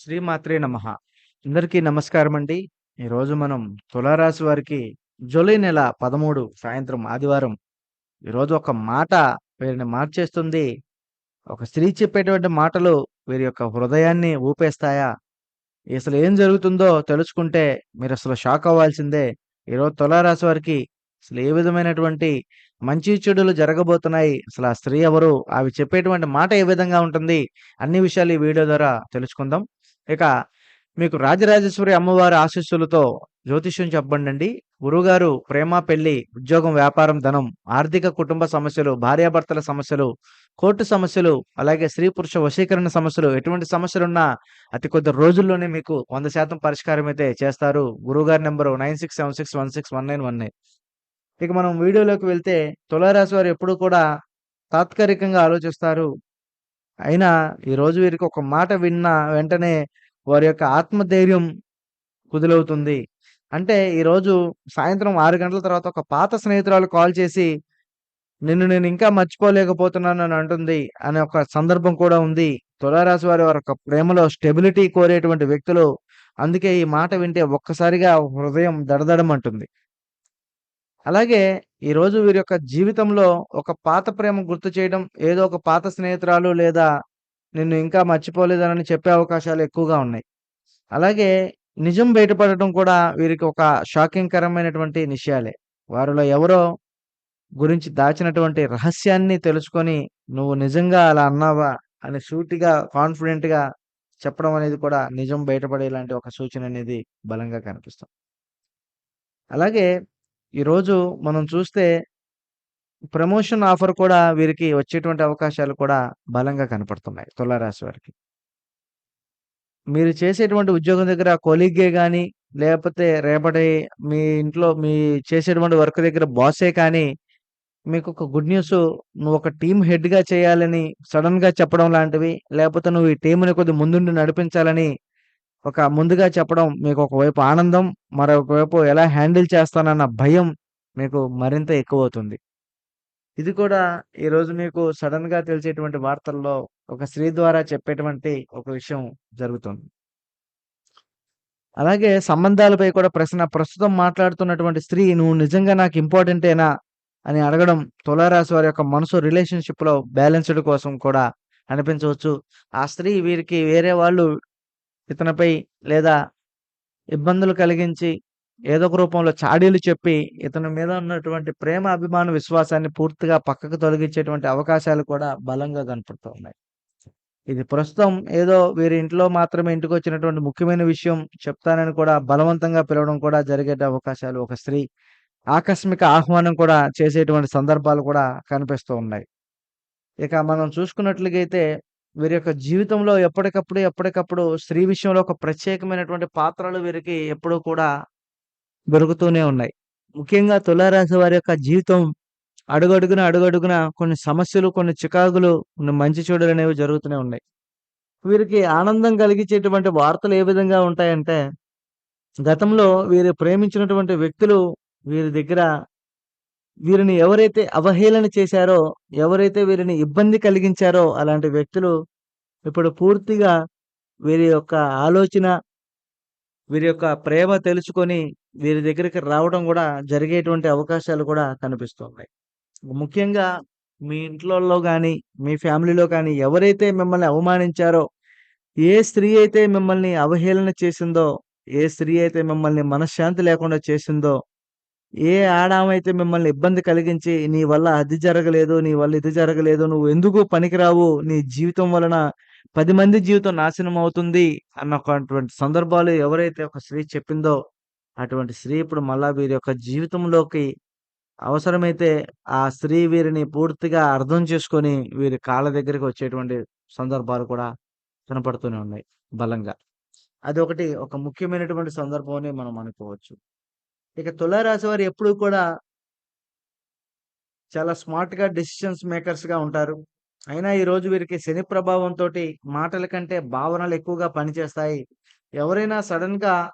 శ్రీమాత్రే నమ. అందరికీ నమస్కారం అండి. ఈరోజు మనం తులారాశి వారికి జూలై నెల పదమూడు సాయంత్రం ఆదివారం ఈరోజు ఒక మాట వీరిని మార్చేస్తుంది. ఒక స్త్రీ చెప్పేటువంటి మాటలు వీరి యొక్క హృదయాన్ని ఊపేస్తాయా? అసలు ఏం జరుగుతుందో తెలుసుకుంటే మీరు అసలు షాక్ అవ్వాల్సిందే. ఈరోజు తులారాశి వారికి అసలు ఏ విధమైనటువంటి మంచి చెడులు జరగబోతున్నాయి? అసలు ఆ స్త్రీ ఎవరు? అవి చెప్పేటువంటి మాట ఏ విధంగా ఉంటుంది? అన్ని విషయాలు ఈ వీడియో ద్వారా తెలుసుకుందాం. ఇక మీకు రాజరాజేశ్వరి అమ్మవారి ఆశీస్సులతో జ్యోతిష్యం చెప్పండి గురుగారు ప్రేమ పెళ్ళి ఉద్యోగం వ్యాపారం ధనం ఆర్థిక కుటుంబ సమస్యలు భార్యాభర్తల సమస్యలు కోర్టు సమస్యలు అలాగే స్త్రీ పురుష వశీకరణ సమస్యలు ఎటువంటి సమస్యలున్నా అతి కొద్ది రోజుల్లోనే మీకు వంద శాతం పరిష్కారం అయితే చేస్తారు. గురుగారి number nine six seven six one six one nine one nine. ఇక మనం వీడియోలోకి వెళ్తే తులారాశి వారు ఎప్పుడు కూడా తాత్కాలికంగా ఆలోచిస్తారు. అయినా ఈరోజు వీరికి ఒక మాట విన్న వెంటనే వారి యొక్క ఆత్మధైర్యం కుదులవుతుంది. అంటే ఈరోజు సాయంత్రం ఆరు గంటల తర్వాత ఒక పాత స్నేహితురాలు కాల్ చేసి నిన్ను నేను ఇంకా మర్చిపోలేకపోతున్నాను అని అంటుంది. అనే ఒక సందర్భం కూడా ఉంది. తులారాశి వారి వారి యొక్క ప్రేమలో స్టెబిలిటీ కోరేటువంటి వ్యక్తులు అందుకే ఈ మాట వింటే ఒక్కసారిగా హృదయం దడదడమంటుంది. అలాగే ఈరోజు వీరి యొక్క జీవితంలో ఒక పాత ప్రేమ గుర్తు చేయడం ఏదో ఒక పాత స్నేహితురాలు లేదా నిన్ను ఇంకా మర్చిపోలేదని చెప్పే అవకాశాలు ఎక్కువగా ఉన్నాయి. అలాగే నిజం బయటపడటం కూడా వీరికి ఒక షాకింగ్ కరమైనటువంటి విషయాలే వారిలో ఎవరో గురించి దాచినటువంటి రహస్యాన్ని తెలుసుకొని నువ్వు నిజంగా అలా అన్నావా అని సూటిగా కాన్ఫిడెంట్గా చెప్పడం అనేది కూడా నిజం బయటపడేలాంటి ఒక సూచన అనేది బలంగా కనిపిస్తుంది. అలాగే ఈరోజు మనం చూస్తే ప్రమోషన్ ఆఫర్ కూడా వీరికి వచ్చేటువంటి అవకాశాలు కూడా బలంగా కనపడుతున్నాయి తులారాశి వారికి. మీరు చేసేటువంటి ఉద్యోగం దగ్గర కొలీగే కానీ లేకపోతే రేపటి మీ ఇంట్లో మీ చేసేటువంటి వర్క్ దగ్గర బాసే కానీ మీకు ఒక గుడ్ న్యూస్ నువ్వు ఒక టీం హెడ్గా చేయాలని సడన్గా చెప్పడం లాంటివి లేకపోతే నువ్వు ఈ టీంని కొద్ది ముందుండి నడిపించాలని ఒక ముందుగా చెప్పడం మీకు ఒకవైపు ఆనందం మరొక వైపు ఎలా హ్యాండిల్ చేస్తానన్న భయం మీకు మరింత ఎక్కువ అవుతుంది ఇది కూడా ఈరోజు మీకు సడన్గా తెలిసేటువంటి వార్తల్లో ఒక స్త్రీ ద్వారా చెప్పేటువంటి ఒక విషయం జరుగుతుంది. అలాగే సంబంధాలపై కూడా ప్రశ్న ప్రస్తుతం మాట్లాడుతున్నటువంటి స్త్రీ నువ్వు నిజంగా నాకు ఇంపార్టెంటేనా అని అడగడం తులారాశి వారి యొక్క మనసు రిలేషన్షిప్లో బ్యాలెన్స్డ్ కోసం కూడా అనిపించవచ్చు. ఆ స్త్రీ వీరికి వేరే వాళ్ళు ఇతనిపై లేదా ఇబ్బందులు కలిగించి ఏదో ఒక రూపంలో చాడీలు చెప్పి ఇతని మీద ఉన్నటువంటి ప్రేమ అభిమాన విశ్వాసాన్ని పూర్తిగా పక్కకు తొలగించేటువంటి అవకాశాలు కూడా బలంగా కనపడుతూ ఉన్నాయి. ఇది ప్రస్తుతం ఏదో వీరి ఇంట్లో మాత్రమే ఇంటికి వచ్చినటువంటి ముఖ్యమైన విషయం చెప్తానని కూడా బలవంతంగా పిలవడం కూడా జరిగే అవకాశాలు ఒక స్త్రీ ఆకస్మిక ఆహ్వానం కూడా చేసేటువంటి సందర్భాలు కూడా కనిపిస్తూ ఉన్నాయి. ఇక మనం చూసుకున్నట్లుగైతే వీరి యొక్క జీవితంలో ఎప్పటికప్పుడు ఎప్పటికప్పుడు స్త్రీ విషయంలో ఒక ప్రత్యేకమైనటువంటి పాత్రలు వీరికి ఎప్పుడూ కూడా దొరుకుతూనే ఉన్నాయి. ముఖ్యంగా తులారాశి వారి యొక్క జీవితం అడుగడుగున అడుగడుగున కొన్ని సమస్యలు కొన్ని చికాకులు కొన్ని మంచి చెడులు అనేవి జరుగుతూనే ఉన్నాయి. వీరికి ఆనందం కలిగించేటువంటి వార్తలు ఏ విధంగా ఉంటాయంటే గతంలో వీరు ప్రేమించినటువంటి వ్యక్తులు వీరి దగ్గర వీరిని ఎవరైతే అవహేళన చేశారో ఎవరైతే వీరిని ఇబ్బంది కలిగించారో అలాంటి వ్యక్తులు ఇప్పుడు పూర్తిగా వీరి యొక్క ఆలోచన వీరి యొక్క ప్రేమ తెలుసుకొని వీరి దగ్గరికి రావడం కూడా జరిగేటువంటి అవకాశాలు కూడా కనిపిస్తున్నాయి. ముఖ్యంగా మీ ఇంట్లో కానీ మీ ఫ్యామిలీలో కానీ ఎవరైతే మిమ్మల్ని అవమానించారో ఏ స్త్రీ అయితే మిమ్మల్ని అవహేళన చేసిందో ఏ స్త్రీ అయితే మిమ్మల్ని మనశ్శాంతి లేకుండా చేసిందో ఏ ఆడామైతే మిమ్మల్ని ఇబ్బంది కలిగించి నీ వల్ల అది జరగలేదు నీ వల్ల ఇది జరగలేదు నువ్వు ఎందుకు పనికిరావు నీ జీవితం వలన పది మంది జీవితం నాశనం అవుతుంది అన్నటువంటి సందర్భాలు ఎవరైతే ఒక స్త్రీ చెప్పిందో అటువంటి స్త్రీ ఇప్పుడు మళ్ళా వీరి యొక్క జీవితంలోకి అవసరమైతే ఆ స్త్రీ వీరిని పూర్తిగా అర్థం చేసుకొని వీరి కాళ్ళ దగ్గరికి వచ్చేటువంటి సందర్భాలు కూడా కనపడుతూనే ఉన్నాయి బలంగా. అది ఒకటి ఒక ముఖ్యమైనటువంటి సందర్భం అని మనం అనుకోవచ్చు. ఇక తులారాశి వారు ఎప్పుడు కూడా చాలా స్మార్ట్గా డెసిషన్స్ మేకర్స్గా ఉంటారు. అయినా ఈరోజు వీరికి శని ప్రభావంతో మాటల కంటే భావనలు ఎక్కువగా పనిచేస్తాయి. ఎవరైనా సడన్గా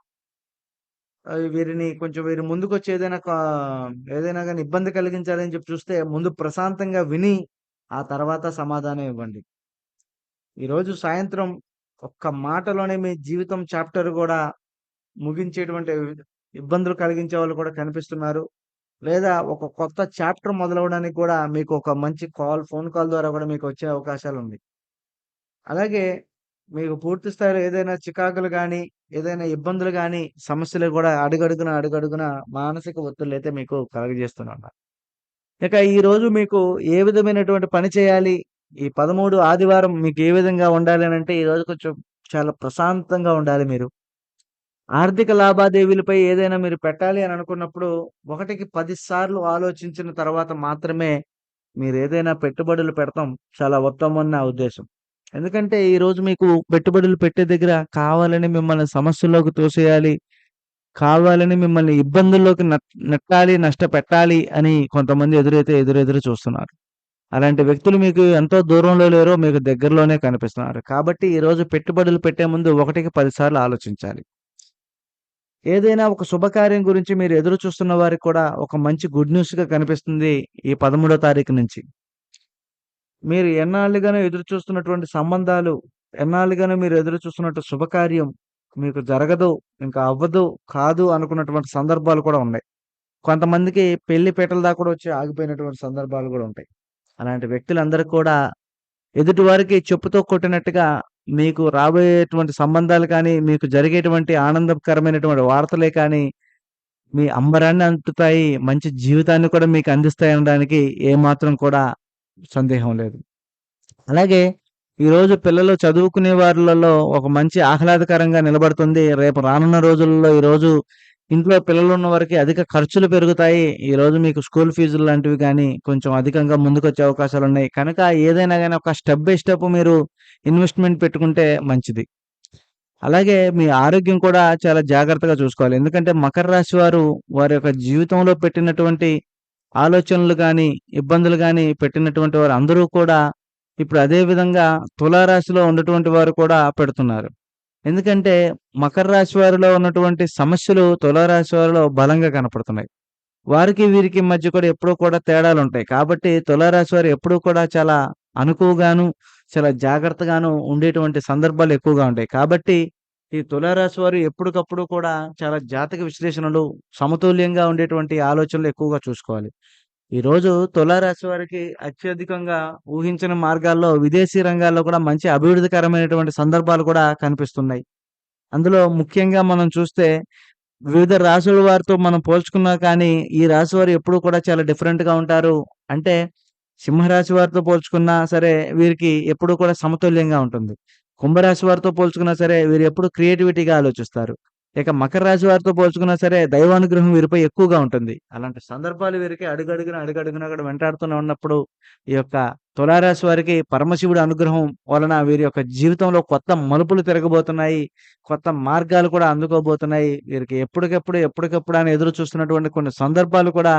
వీరిని కొంచెం వీరి ముందుకు వచ్చి ఏదైనా కా- ఏదైనా కానీ ఇబ్బంది కలిగించాలని చెప్పి చూస్తే ముందు ప్రశాంతంగా విని ఆ తర్వాత సమాధానం ఇవ్వండి. ఈరోజు సాయంత్రం ఒక్క మాటలోనే మీ జీవితం చాప్టర్ కూడా ముగించేటువంటి ఇబ్బందులు కలిగించే వాళ్ళు కూడా కనిపిస్తున్నారు. లేదా ఒక కొత్త చాప్టర్ మొదలవడానికి కూడా మీకు ఒక మంచి కాల్, ఫోన్ కాల్ ద్వారా కూడా మీకు వచ్చే అవకాశాలు ఉంది అలాగే మీకు పూర్తి స్థాయిలో ఏదైనా చికాకులు కానీ ఏదైనా ఇబ్బందులు కానీ సమస్యలు కూడా అడుగడుగున, అడుగడుగున మానసిక ఒత్తిళ్ళైతే మీకు కలుగజేస్తున్నారు. ఇక ఈరోజు మీకు ఏ విధమైనటువంటి పని చేయాలి? ఈ 13 ఆదివారం మీకు ఏ విధంగా ఉండాలి అని అంటే ఈరోజు కొంచెం చాలా ప్రశాంతంగా ఉండాలి మీరు. ఆర్థిక లావాదేవీలపై ఏదైనా మీరు పెట్టాలి అని అనుకున్నప్పుడు, ఒకటికి పది సార్లు ఆలోచించిన తర్వాత మాత్రమే మీరు ఏదైనా పెట్టుబడులు పెడతాం చాలా ఉత్తమం అని నా ఉద్దేశం. ఎందుకంటే ఈరోజు మీకు పెట్టుబడులు పెట్టే దగ్గర కావాలని మిమ్మల్ని సమస్యల్లోకి తోసేయాలి. కావాలని మిమ్మల్ని ఇబ్బందుల్లోకి నెట్టాలి, నష్టపెట్టాలి అని కొంతమంది ఎదురైతే ఎదురెదురు చూస్తున్నారు. అలాంటి వ్యక్తులు మీకు ఎంతో దూరంలో లేరో మీకు దగ్గరలోనే కనిపిస్తున్నారు. కాబట్టి ఈరోజు పెట్టుబడులు పెట్టే ముందు ఒకటికి పదిసార్లు ఆలోచించాలి. ఏదైనా ఒక శుభకార్యం గురించి మీరు ఎదురు చూస్తున్న వారికి కూడా ఒక మంచి గుడ్ న్యూస్‌గా కనిపిస్తుంది ఈ 13 తారీఖు నుంచి. మీరు ఎన్నాళ్ళుగానో ఎదురు చూస్తున్నటువంటి సంబంధాలు, ఎన్నాళ్ళుగానో మీరు ఎదురు చూస్తున్నట్టు శుభకార్యం మీకు జరగదు, ఇంకా అవ్వదు, కాదు అనుకున్నటువంటి సందర్భాలు కూడా ఉన్నాయి. కొంతమందికి పెళ్ళి పీటల దాకా కూడా వచ్చి ఆగిపోయినటువంటి సందర్భాలు కూడా ఉంటాయి. అలాంటి వ్యక్తులందరూ కూడా ఎదుటివారికి చెప్పుతో కొట్టినట్టుగా మీకు రాబోయేటువంటి సంబంధాలు కానీ, మీకు జరిగేటువంటి ఆనందకరమైనటువంటి వార్తలే కానీ, మీ అంబరాన్ని అంటుతాయి. మంచి జీవితాన్ని కూడా మీకు అందిస్తాయి అనడానికి ఏమాత్రం కూడా సందేహం లేదు. అలాగే ఈరోజు పిల్లలు చదువుకునే వారిలలో ఒక మంచి ఆహ్లాదకరంగా నిలబడుతుంది. రేపు రానున్న రోజుల్లో ఈరోజు ఇంట్లో పిల్లలు ఉన్న వారికి అధిక ఖర్చులు పెరుగుతాయి. ఈరోజు మీకు స్కూల్ ఫీజులు లాంటివి కానీ కొంచెం అధికంగా ముందుకొచ్చే అవకాశాలు ఉన్నాయి కనుక ఏదైనా కానీ ఒక స్టెప్ బై స్టెప్ మీరు ఇన్వెస్ట్‌మెంట్ పెట్టుకుంటే మంచిది. అలాగే మీ ఆరోగ్యం కూడా చాలా జాగ్రత్తగా చూసుకోవాలి. ఎందుకంటే మకర రాశి వారు వారి యొక్క జీవితంలో పెట్టినటువంటి ఆలోచనలు కానీ ఇబ్బందులు కానీ పెట్టినటువంటి వారు అందరూ కూడా ఇప్పుడు అదే విధంగా తులారాశిలో ఉన్నటువంటి వారు కూడా పెడుతున్నారు. ఎందుకంటే మకర రాశి వారిలో ఉన్నటువంటి సమస్యలు తులారాశి వారిలో బలంగా కనపడుతున్నాయి. వారికి వీరికి మధ్య కూడా ఎప్పుడూ కూడా తేడాలు ఉంటాయి కాబట్టి తులారాశి వారు ఎప్పుడూ కూడా చాలా అనుకువగాను చాలా జాగ్రత్తగాను ఉండేటువంటి సందర్భాలు ఎక్కువగా ఉంటాయి. కాబట్టి ఈ తులారాశి వారు ఎప్పటికప్పుడు కూడా చాలా జాతక విశ్లేషణలు, సమతుల్యంగా ఉండేటువంటి ఆలోచనలు ఎక్కువగా చూసుకోవాలి. ఈరోజు తులారాశి వారికి అత్యధికంగా ఊహించిన మార్గాల్లో విదేశీ రంగాల్లో కూడా మంచి అభివృద్ధికరమైనటువంటి సందర్భాలు కూడా కనిపిస్తున్నాయి. అందులో ముఖ్యంగా మనం చూస్తే వివిధ రాశుల వారితో మనం పోల్చుకున్నా కానీ, ఈ రాశి వారు ఎప్పుడూ కూడా చాలా డిఫరెంట్‌గా ఉంటారు. అంటే సింహరాశి వారితో పోల్చుకున్నా సరే వీరికి ఎప్పుడూ కూడా సమతుల్యంగా ఉంటుంది. కుంభరాశి వారితో పోల్చుకున్నా సరే వీరు ఎప్పుడు క్రియేటివిటీగా ఆలోచిస్తారు. ఇక మకర రాశి వారితో పోల్చుకున్నా సరే దైవానుగ్రహం వీరిపై ఎక్కువగా ఉంటుంది. అలాంటి సందర్భాలు వీరికి అడుగడుగున, అడుగడుగున అక్కడ వెంటాడుతూనే ఉన్నప్పుడు ఈ యొక్క తులారాశి వారికి పరమశివుడి అనుగ్రహం వలన వీరి యొక్క జీవితంలో కొత్త మలుపులు తిరగబోతున్నాయి. కొత్త మార్గాలు కూడా అందుకోబోతున్నాయి. వీరికి ఎప్పటికప్పుడు, ఎప్పటికప్పుడు అని ఎదురు చూస్తున్నటువంటి కొన్ని సందర్భాలు కూడా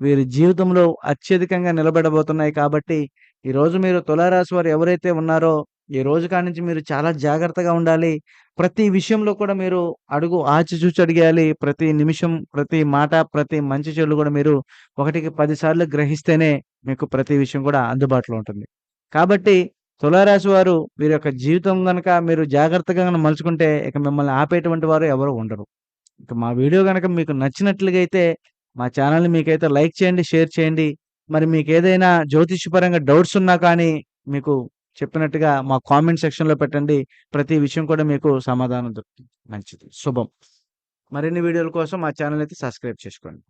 వీరి జీవితంలో అత్యధికంగా నిలబెడబోతున్నాయి కాబట్టి ఈరోజు మీరు తులారాశి వారు ఎవరైతే ఉన్నారో ఈ రోజు కానించి మీరు చాలా జాగ్రత్తగా ఉండాలి. ప్రతి విషయంలో కూడా మీరు అడుగు ఆచిచూచి అడిగేయాలి. ప్రతి నిమిషం, ప్రతి మాట, ప్రతి మంచి చెడు కూడా మీరు ఒకటికి పదిసార్లు గ్రహిస్తేనే మీకు ప్రతి విషయం కూడా అందుబాటులో ఉంటుంది. కాబట్టి తులారాశి వారు వీరి యొక్క జీవితం కనుక మీరు జాగ్రత్తగా మలుచుకుంటే ఇక మిమ్మల్ని ఆపేటువంటి వారు ఎవరు ఉండరు. ఇక మా వీడియో కనుక మీకు నచ్చినట్లుగా అయితే మా ఛానల్ని మీకైతే లైక్ చేయండి, షేర్ చేయండి. మరి మీకు ఏదైనా జ్యోతిష్యపరంగా డౌట్స్ ఉన్నా కానీ మీకు చెప్పినట్టుగా మా కామెంట్ సెక్షన్‌లో పెట్టండి. ప్రతి విషయం కూడా మీకు సమాధానం దొరుకుతుంది. మంచిది. శుభం. మరిన్ని వీడియోల కోసం మా ఛానల్ అయితే సబ్స్క్రైబ్ చేసుకోండి.